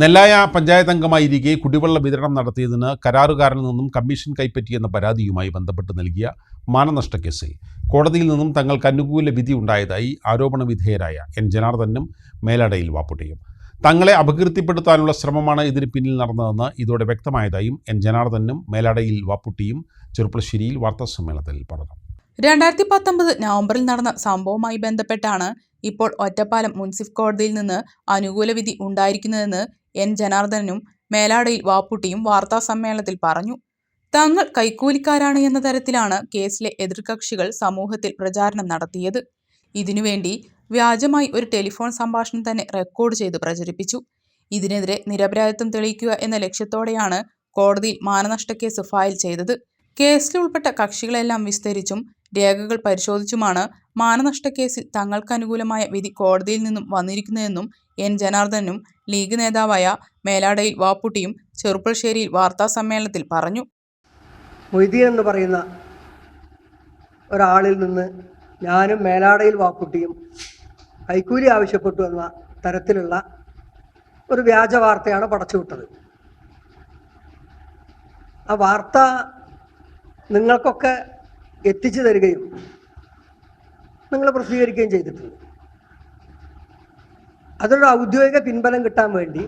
നെല്ലായ പഞ്ചായത്ത് അംഗമായിരിക്കെ കുടിവെള്ള വിതരണം നടത്തിയതിന് കരാറുകാരിൽ നിന്നും കമ്മീഷൻ കൈപ്പറ്റിയെന്ന പരാതിയുമായി ബന്ധപ്പെട്ട് നൽകിയ മാനനഷ്ട കേസിൽ കോടതിയിൽ നിന്നും തങ്ങൾക്ക് അനുകൂല വിധി ഉണ്ടായതായി ആരോപണ വിധേയരായ എൻ ജനാർദ്ദനും മേലടയിൽ വാപ്പുട്ടിയും. തങ്ങളെ അപകീർത്തിപ്പെടുത്താനുള്ള ശ്രമമാണ് ഇതിന് പിന്നിൽ നടന്നതെന്ന് ഇതോടെ വ്യക്തമായതായും എൻ ജനാർദ്ദനും മേലടയിൽ വാപ്പുട്ടിയും ചെറുപ്പശ്ശേരിയിൽ വാർത്താസമ്മേളനത്തിൽ പറഞ്ഞു. രണ്ടായിരത്തി പത്തൊമ്പത് നവംബറിൽ നടന്ന സംഭവവുമായി ബന്ധപ്പെട്ടാണ് ഇപ്പോൾ ഒറ്റപ്പാലം മുൻസിഫ് കോടതിയിൽ നിന്ന് അനുകൂല വിധി ഉണ്ടായിരിക്കുന്നതെന്ന് എൻ. ജനാർദ്ദനും മേലാടയിൽ വാപ്പുട്ടിയും വാർത്താസമ്മേളനത്തിൽ പറഞ്ഞു. തങ്ങൾ കൈക്കൂലിക്കാരാണ് എന്ന തരത്തിലാണ് കേസിലെ എതിർകക്ഷികൾ സമൂഹത്തിൽ പ്രചാരണം നടത്തിയത്. ഇതിനുവേണ്ടി വ്യാജമായി ഒരു ടെലിഫോൺ സംഭാഷണം തന്നെ റെക്കോർഡ് ചെയ്ത് പ്രചരിപ്പിച്ചു. ഇതിനെതിരെ നിരപരാധിത്വം തെളിയിക്കുക എന്ന ലക്ഷ്യത്തോടെയാണ് കോടതിയിൽ മാനനഷ്ടക്കേസ് ഫയൽ ചെയ്തത്. കേസിൽ ഉൾപ്പെട്ട കക്ഷികളെല്ലാം വിസ്തരിച്ചും രേഖകൾ പരിശോധിച്ചുമാണ് മാനനഷ്ടക്കേസിൽ തങ്ങൾക്ക് അനുകൂലമായ വിധി കോടതിയിൽ നിന്നും വന്നിരിക്കുന്നതെന്നും എൻ. ജനാർദ്ദനും ലീഗ് നേതാവായ മേലാടയിൽ വാപ്പുട്ടിയും ചെറുപ്പശ്ശേരിയിൽ വാർത്താസമ്മേളനത്തിൽ പറഞ്ഞു. മൊയ്തീൻ എന്ന് പറയുന്ന ഒരാളിൽ നിന്ന് ഞാനും മേലാടയിൽ വാപ്പുട്ടിയും കൈക്കൂലി ആവശ്യപ്പെട്ടു എന്ന തരത്തിലുള്ള ഒരു വ്യാജ വാർത്തയാണ് പടച്ചുവിട്ടത് ആ വാർത്ത നിങ്ങൾക്കൊക്കെ എത്തിച്ചു തരികയും നിങ്ങൾ പ്രസിദ്ധീകരിക്കുകയും ചെയ്തിട്ടുണ്ട്. അതൊരു ഔദ്യോഗിക പിൻബലം കിട്ടാൻ വേണ്ടി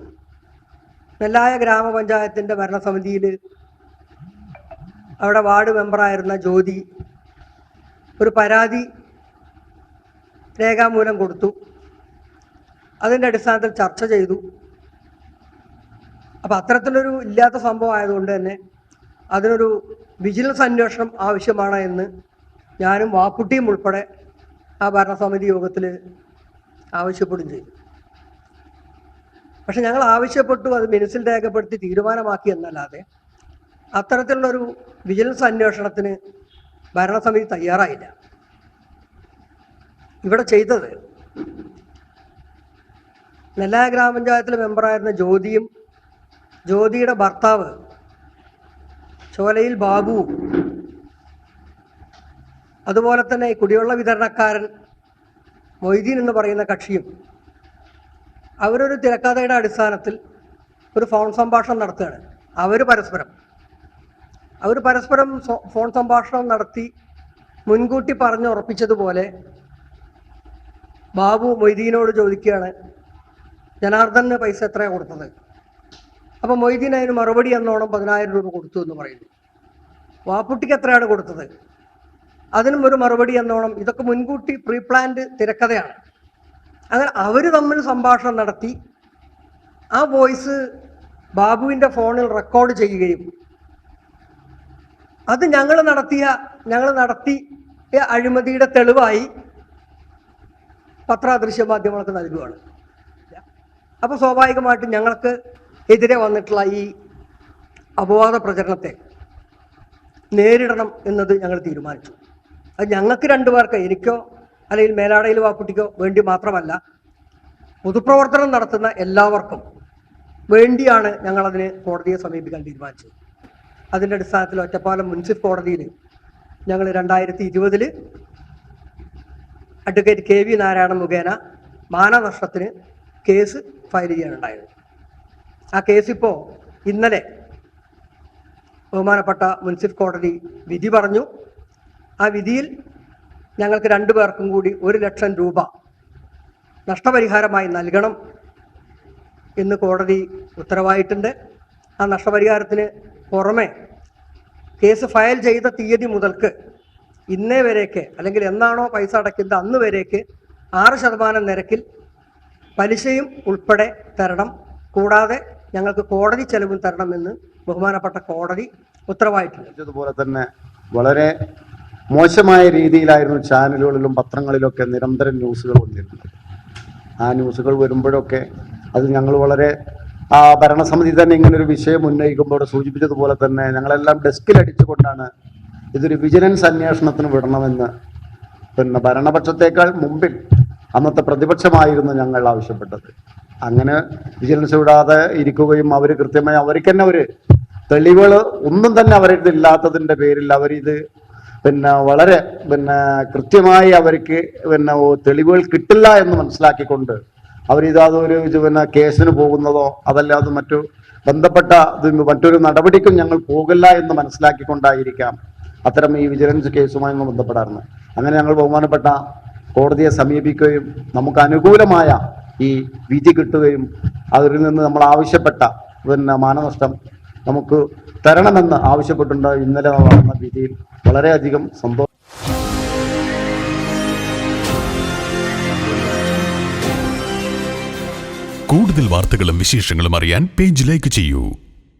നെല്ലായ ഗ്രാമപഞ്ചായത്തിന്റെ ഭരണസമിതിയിൽ അവിടെ വാർഡ് മെമ്പറായിരുന്ന ജ്യോതി ഒരു പരാതി രേഖാമൂലം കൊടുത്തു. അതിന്റെ അടിസ്ഥാനത്തിൽ ചർച്ച ചെയ്തു. അപ്പം അത്തരത്തിലൊരു ഇല്ലാത്ത സംഭവം ആയതുകൊണ്ട് തന്നെ അതിനൊരു വിജിലൻസ് അന്വേഷണം ആവശ്യമാണ് എന്ന് ഞാനും വാക്കുട്ടിയും ഉൾപ്പെടെ ആ ഭരണസമിതി യോഗത്തിൽ ആവശ്യപ്പെടുകയും ചെയ്തു പക്ഷെ ഞങ്ങൾ ആവശ്യപ്പെട്ടു അത് മിനിസിൽ രേഖപ്പെടുത്തി തീരുമാനമാക്കി എന്നല്ലാതെ അത്തരത്തിലുള്ളൊരു വിജിലൻസ് അന്വേഷണത്തിന് ഭരണസമിതി തയ്യാറായില്ല. ഇവിടെ ചെയ്തത് നെല്ലായ ഗ്രാമപഞ്ചായത്തിലെ മെമ്പറായിരുന്ന ജ്യോതിയും ജ്യോതിയുടെ ഭർത്താവ് ചോലയിൽ ബാബുവും അതുപോലെ തന്നെ കുടിവെള്ള വിതരണക്കാരൻ മൊയ്തീൻ എന്ന് പറയുന്ന കക്ഷിയും അവരൊരു തിരക്കഥയുടെ അടിസ്ഥാനത്തിൽ ഒരു ഫോൺ സംഭാഷണം നടത്തുകയാണ്. അവർ പരസ്പരം. അവർ പരസ്പരം ഫോൺ സംഭാഷണം നടത്തി മുൻകൂട്ടി പറഞ്ഞുറപ്പിച്ചതുപോലെ ബാബു മൊയ്തീനോട് ചോദിക്കുകയാണ് ജനാർദ്ദന് പൈസ എത്രയാണ് കൊടുത്തത്? അപ്പം മൊയ്തീൻ അതിന് മറുപടി എന്നോണം പതിനായിരം രൂപ കൊടുത്തു എന്ന് പറയുന്നു. വാപ്പുട്ടിക്ക് എത്രയാണ് കൊടുത്തത്? അതിനും ഒരു മറുപടി എന്നോണം. ഇതൊക്കെ മുൻകൂട്ടി പ്രീ തിരക്കഥയാണ്. അങ്ങനെ അവർ തമ്മിൽ സംഭാഷണം നടത്തി. ആ വോയിസ് ബാബുവിന്റെ ഫോണിൽ റെക്കോർഡ് ചെയ്യുകയും. അത് ഞങ്ങൾ നടത്തിയ ഞങ്ങൾ നടത്തിയ അഴിമതിയുടെ തെളിവായി പത്രാദൃശ്യ മാധ്യമങ്ങൾക്ക് നൽകുകയാണ് അപ്പോൾ സ്വാഭാവികമായിട്ടും ഞങ്ങൾക്ക് എതിരെ വന്നിട്ടുള്ള ഈ അപവാദ പ്രചരണത്തെ നേരിടണം എന്നത് ഞങ്ങൾ തീരുമാനിച്ചു. അത് ഞങ്ങൾക്ക് രണ്ടുപേർക്ക് എനിക്കോ അല്ലെങ്കിൽ മേലാടയിൽ വാക്കുട്ടിക്കോ വേണ്ടി മാത്രമല്ല പൊതുപ്രവർത്തനം നടത്തുന്ന എല്ലാവർക്കും വേണ്ടിയാണ് ഞങ്ങളതിനെ കോടതിയെ സമീപിക്കാൻ തീരുമാനിച്ചത്. അതിന്റെ അടിസ്ഥാനത്തിൽ ഒറ്റപ്പാലം മുനിസിപ്പൽ കോടതിയിൽ ഞങ്ങൾ രണ്ടായിരത്തി ഇരുപതിൽ അഡ്വക്കേറ്റ് കെ വി നാരായണൻ മുഖേന മാനനഷ്ടത്തിന് കേസ് ഫയൽ ചെയ്യാനുണ്ടായത്. ആ കേസ് ഇപ്പോൾ ഇന്നലെ ബഹുമാനപ്പെട്ട മുനിസിപ്പൽ കോടതി വിധി പറഞ്ഞു. ആ വിധിയിൽ ഞങ്ങൾക്ക് രണ്ടു പേർക്കും കൂടി ഒരു ലക്ഷം രൂപ നഷ്ടപരിഹാരമായി നൽകണം എന്ന് കോടതി ഉത്തരവായിട്ടുണ്ട്. ആ നഷ്ടപരിഹാരത്തിന് പുറമെ കേസ് ഫയൽ ചെയ്ത തീയതി മുതൽക്ക് ഇന്നേ വരേക്ക് അല്ലെങ്കിൽ എന്നാണോ പൈസ അടയ്ക്കുന്നത് അന്ന് വരേക്ക് ആറ് ശതമാനം നിരക്കിൽ പലിശയും ഉൾപ്പെടെ തരണം. കൂടാതെ ഞങ്ങൾക്ക് കോടതി ചെലവും തരണമെന്ന് ബഹുമാനപ്പെട്ട കോടതി ഉത്തരവായിട്ടുണ്ട്. ഇതുപോലെ തന്നെ വളരെ മോശമായ രീതിയിലായിരുന്നു ചാനലുകളിലും പത്രങ്ങളിലൊക്കെ നിരന്തരം ന്യൂസുകൾ വന്നിരുന്നത്. ആ ന്യൂസുകൾ വരുമ്പോഴൊക്കെ അത് ഞങ്ങൾ വളരെ ആ ഭരണസമിതി തന്നെ ഇങ്ങനെ ഒരു വിഷയം ഉന്നയിക്കുമ്പോൾ അവിടെ സൂചിപ്പിച്ചതുപോലെ തന്നെ ഞങ്ങളെല്ലാം ഡെസ്കിൽ അടിച്ചുകൊണ്ടാണ് ഇതൊരു വിജിലൻസ് അന്വേഷണത്തിന് വിടണമെന്ന് പിന്നെ ഭരണപക്ഷത്തേക്കാൾ മുമ്പിൽ അന്നത്തെ പ്രതിപക്ഷമായിരുന്നു ഞങ്ങൾ ആവശ്യപ്പെട്ടത്. അങ്ങനെ വിജിലൻസ് വിടാതെ ഇരിക്കുകയും അവർ കൃത്യമായി അവർക്ക് തന്നെ അവർ തെളിവുകൾ ഒന്നും തന്നെ അവരുടെ ഇല്ലാത്തതിന്റെ പേരിൽ അവരിത് പിന്നെ വളരെ പിന്നെ കൃത്യമായി അവർക്ക് പിന്നെ തെളിവുകൾ കിട്ടില്ല എന്ന് മനസ്സിലാക്കിക്കൊണ്ട് ഇത് പിന്നെ കേസിന് പോകുന്നതോ അതല്ലാതെ മറ്റു ബന്ധപ്പെട്ട മറ്റൊരു നടപടിക്കും ഞങ്ങൾ പോകില്ല എന്ന് മനസ്സിലാക്കിക്കൊണ്ടായിരിക്കാം അത്തരം ഈ വിജിലൻസ് കേസുമായി ബന്ധപ്പെടാറുണ്ട് അങ്ങനെ ഞങ്ങൾ ബഹുമാനപ്പെട്ട കോടതിയെ സമീപിക്കുകയും നമുക്ക് അനുകൂലമായ ഈ വിധി കിട്ടുകയും അതിൽ നിന്ന് നമ്മൾ ആവശ്യപ്പെട്ട പിന്നെ മാനനഷ്ടം നമുക്ക് തരണമെന്ന് ആവശ്യപ്പെട്ടുണ്ട് ഇന്നലെ നടന്ന വിധിയിൽ വളരെയധികം സന്തോഷം കൂടുതൽ വാർത്തകളും വിശേഷങ്ങളും അറിയാൻ പേജ് ലൈക്ക് ചെയ്യൂ.